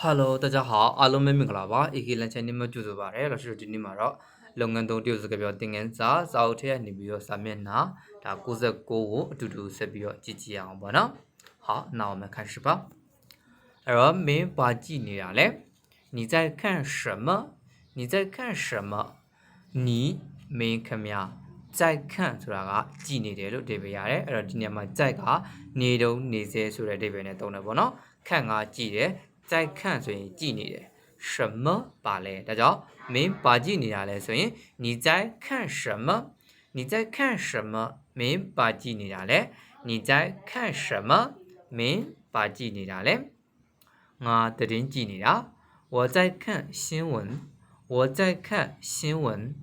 Hello 大家好အားလုံးပဲမင်္ဂလာပါ AK လန်ချန်နေမှာကြိုဆိုပါရစေလို့ရှိဒီနေ့မှာတော့လုပ်ငန်းသုံးတရုတ်စကားပြောသင်ခန်းစာစာအုပ်ထဲကနေပြီးတော့စာမျက်နှာဒါ69ကိုအတူတူဆက်ပြီးတော့ကြည့်ကြည့်အောင်ပါနော်好那我们开始吧အဲ့တော့မင်းဘာကြည့်နေတာလဲ你在看什么你在看什么你မင်းခမရ在看ဆိုတာကကြည့်နေတယ်လို့အဓိပ္ပာယ်ရတယ်အဲ့တော့ဒီနေရာမှာ在ကနေတုံးနေစေဆိုတဲ့အဓိပ္ပာယ်နဲ့သုံးတယ်ပေါ့နော်看ကကြည့်တယ် 在看ဆိုရင်ကြည့်နေတယ်什么ပါလဲဒါကြောင့်မင်းဘာကြည့်နေတာလဲဆိုရင်你在看什么你在看什么မင်းဘာကြည့်နေတာလဲ你在看什么မင်းဘာကြည့်နေတာလဲငါသတင်းကြည့်နေတာ我在看新闻我在看新闻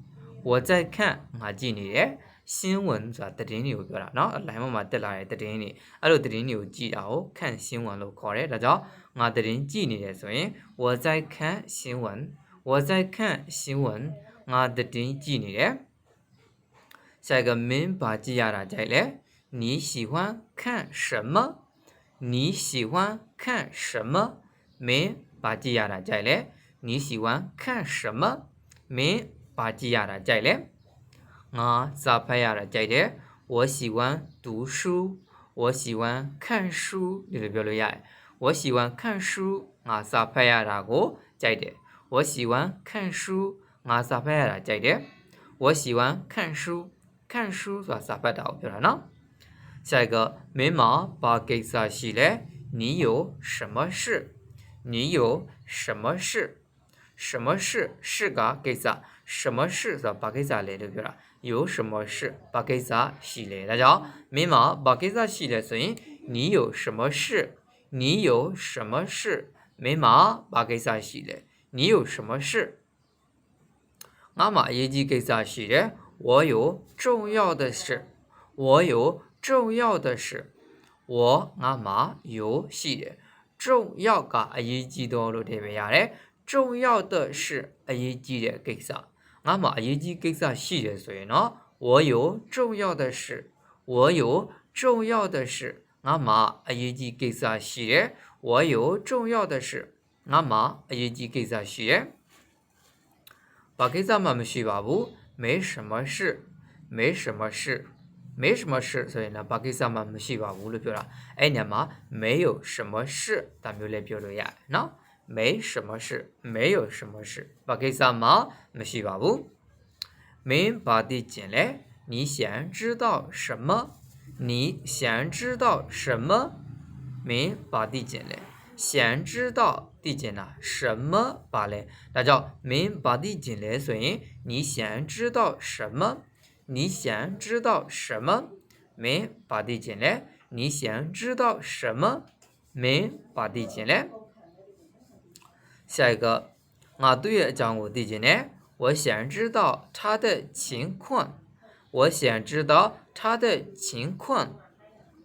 我在看ငါကြည့်နေတယ် 新闻ဆိုတာသတင်းတွေကိုပြောတာเนาะအလိုင်းပေါ်မှာတက်လာတဲ့သတင်းတွေအဲ့လိုသတင်းတွေကိုကြည့်တာကို看新闻လို့ခေါ်တယ်ဒါကြောင့်ငါသတင်းကြည့်နေတယ်ဆိုရင်我在看新闻我在看新闻ငါသတင်းကြည့်နေတယ်下一个မင်းဘာကြည့်ရတာကြိုက်လဲ你喜欢看什么你喜欢看什么မင်းဘာကြည့်ရတာကြိုက်လဲ你喜欢看什么မင်းဘာကြည့်ရတာကြိုက်လဲ 咋拍呀了？姐姐，我喜欢读书，我喜欢看书。你的表率呀？我喜欢看书我，咋拍呀了？我姐姐，我喜欢看书，咋拍呀？姐姐，我喜欢看书，看书是？咋拍到？表了呢？下一个，眉毛把给子洗了？你有什么事？你有什么事？什么事？是个给子？什么事？是？把给子来的表了？有什么事ဘာကိစ္စရှိလဲဒါကြောင့်မင်းမဘာကိစ္စရှိလဲဆိုရင်你有什么事你有什么事မင်းမဘာကိစ္စရှိလဲ你有什么事ငါမှအရေးကြီးကိစ္စရှိတယ်我有重要的事我有重要的事我ငါမှ有ရှိတယ်重要ကအရေးကြီးတော့လို့ထည့်ပေးရတယ်重要的是အရေးကြီးတဲ့ကိစ္စ ငါမှအရေးကြီးကိစ္စရှိတယ်ဆိုရင်တော့我有重要的事我有重要的事ငါမှအရေးကြီးကိစ္စရှိတယ်我有重要的事ငါမှအရေးကြီးကိစ္စရှိတယ်ဘာကိစ္စမှမရှိပါဘူး没什么事没什么事没什么事ဆိုရင်လည်းဘာကိစ္စမှမရှိပါဘူးလို့ပြောတာအဲ့ညမှာ没有什么事ဒါမျိုးလေးပြောလို့ရတယ်နော် 没什么事没有什么事。报给咱妈没去吧不明白的进来你想知道什么？你想知道什么？明白的进来想知道的进来什么把嘞？那叫明白的进来所以你想知道什么？你想知道什么？明白的进来你想知道什么？明白的进来下一个ငါသူ့ရဲ့အကြောင်းကိုသိကျင်တယ်我想知道他的情况我想知道他的情况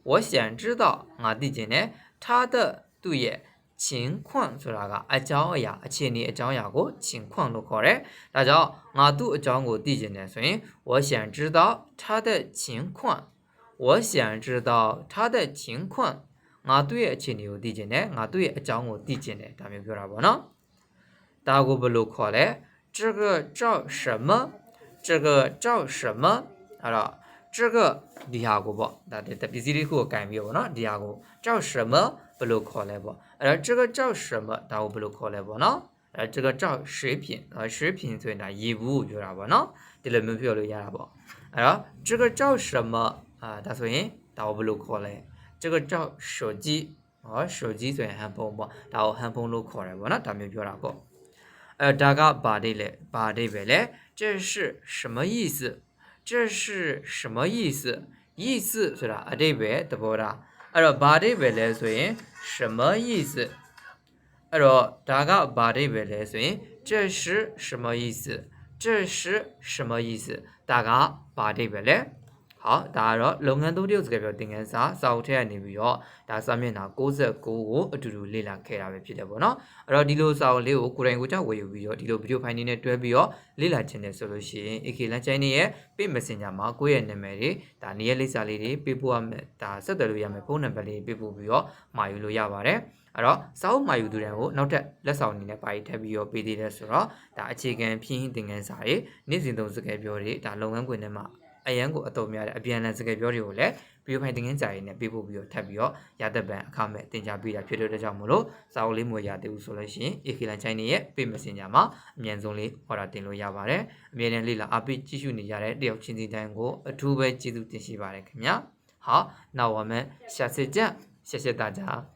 我想知道ငါသိကျင်တယ်他的သူ့ရဲ့情况ဆိုတာကအကြောင်းအရာအခြေအနေအကြောင်းအရာကို情况လို့ခေါ်တယ်။ဒါကြောင့်ငါသူ့အကြောင်းကိုသိကျင်တယ်ဆိုရင်我想知道他的情况我想知道他的情况ငါသူ့ရဲ့အခြေအနေကိုသိကျင်တယ်ငါသူ့ရဲ့အကြောင်းကိုသိကျင်တယ်ဒါမျိုးပြောတာပေါ့နော်။ ဒါကိုဘယ်လိုခေါ်လဲ။这个叫什么这个叫什么အဲ့တော့这个ဒီဟာကိုပေါ့ဒါတပစ္စည်းလေးခုကိုကင်ပြီးပေါ့နော်ဒီဟာကို叫什么ဘယ်လိုခေါ်လဲပေါ့အဲ့တော့这个叫什么ဒါကိုဘယ်လိုခေါ်လဲပေါ့နော်အဲ这个叫水品အဲ水品ဆိုရင်ဒါရေဘူးကိုပြောတာပေါ့နော်ဒီလိုမျိုးပြောလို့ရတာပေါ့အဲ့တော့这个叫什么အာဒါဆိုရင်ဒါကိုဘယ်လိုခေါ်လဲ这个叫手机ဟော手机ဆိုရင်ဟန်ဖုန်းပေါ့ဒါကိုဟန်ဖုန်းလို့ခေါ်တယ်ပေါ့နော်ဒါမျိုးပြောတာပေါ့ အဲဒါကဘာဒိတ်လဲဘာဒိတ်ပဲလဲ这是什么意思这是什么意思意思ဆိုတာအတိတ်ပဲသဘောထားအဲ့တော့ဘာဒိတ်ပဲလဲဆိုရင်什么意思အဲ့တော့ဒါကဘာဒိတ်ပဲလဲဆိုရင်这是什么意思这是什么意思ဒါကဘာဒိတ်ပဲလဲ ဟောဒါကတော့လုပ်ငန်းသုံးတရုပ်စကားပြောသင်ခန်းစာစာအုပ်ထဲကနေပြီးတော့ဒါစာမျက်နှာ69ကိုအတူတူလေ့လာခဲ့တာပဲဖြစ်တယ်ပေါ့နော်အဲ့တော့ဒီလိုစာအုပ်လေးကိုကိုယ်တိုင်ကိုယ်ကြောင့်ဝယ်ယူပြီးတော့ဒီလိုဗီဒီယိုဖိုင်နေနဲ့တွဲပြီးတော့လေ့လာခြင်းနဲ့ဆိုလို့ရှိရင် AK လမ်းချိုင်းနေရဲ့ Page Messenger မှာကိုယ့်ရဲ့နာမည်တွေဒါနေရာလိပ်စာလေးတွေပေးပို့ရမယ်ဒါဆက်သွယ်လို့ရမယ်ဖုန်းနံပါတ်လေးပေးပို့ပြီးတော့မှာယူလို့ရပါတယ်အဲ့တော့စာအုပ်မှာယူသူတွေကိုနောက်ထပ်လက်ဆောင်အနေနဲ့ပါရီထပ်ပြီးတော့ပေးသေးတယ်ဆိုတော့ဒါအခြေခံဖြင်းသင်ခန်းစာတွေနေ့စဉ်သုံးစကားပြောတွေဒါလုပ်ငန်းခွင်ထဲမှာ အရန်ကိုအတော်များတဲ့အပြန်အလှန်စကားပြောတွေကိုလည်းဗီဒီယိုဖိုင်တင်ငင်းကြရည်နဲ့ပေးပို့ပြီးတော့ထပ်ပြီးတော့ရသက်ပံအခမဲ့တင် जा ပေးတာဖြစ်တဲ့အတွက်ကြောင့်မလို့စာအုပ်လေးမွေရသေးဘူးဆိုလို့ရှိရင် AK Line China ရဲ့ Page Messenger မှာအမြန်ဆုံးလေး order တင်လို့ရပါတယ်အမြဲတမ်းလေးလာအပိကြည့်ရှုနေကြတဲ့တယောက်ချင်းစီတိုင်းကိုအထူးပဲကျေးဇူးတင်ရှိပါတယ်ခင်ဗျာ好那我们下次见谢谢大家